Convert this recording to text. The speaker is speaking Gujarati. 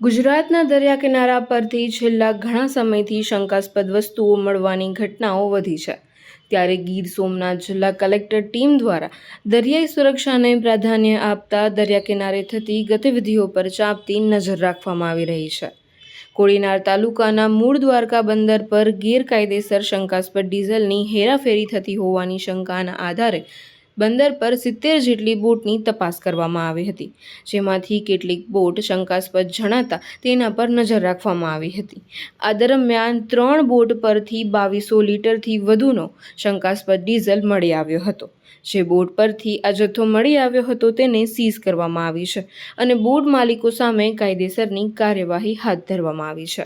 ગુજરાતના દરિયા કિનારા પરથી છેલ્લા ઘણા સમયથી શંકાસ્પદ વસ્તુઓ મળવાની ઘટનાઓ વધી છે. ત્યારે ગીર સોમનાથ જિલ્લા કલેક્ટર ટીમ દ્વારા દરિયાઈ સુરક્ષાને પ્રાધાન્ય આપતા દરિયા કિનારે થતી ગતિવિધિઓ પર ચાંપતી નજર રાખવામાં આવી રહી છે. કોડીનાર તાલુકાના મૂળ દ્વારકા બંદર પર ગેરકાયદેસર શંકાસ્પદ ડીઝલની હેરાફેરી થતી હોવાની શંકાના આધારે બંદર પર સિત્તેર જેટલી બોટની તપાસ કરવામાં આવી હતી, જેમાંથી કેટલીક બોટ શંકાસ્પદ જણાતા તેના પર નજર રાખવામાં આવી હતી. આ દરમિયાન ત્રણ બોટ પરથી બાવીસો લીટરથી વધુનો શંકાસ્પદ ડીઝલ મળી આવ્યો હતો. જે બોટ પરથી આ જથ્થો મળી આવ્યો હતો તેને સીઝ કરવામાં આવી છે અને બોટ માલિકો સામે કાયદેસરની કાર્યવાહી હાથ ધરવામાં આવી છે.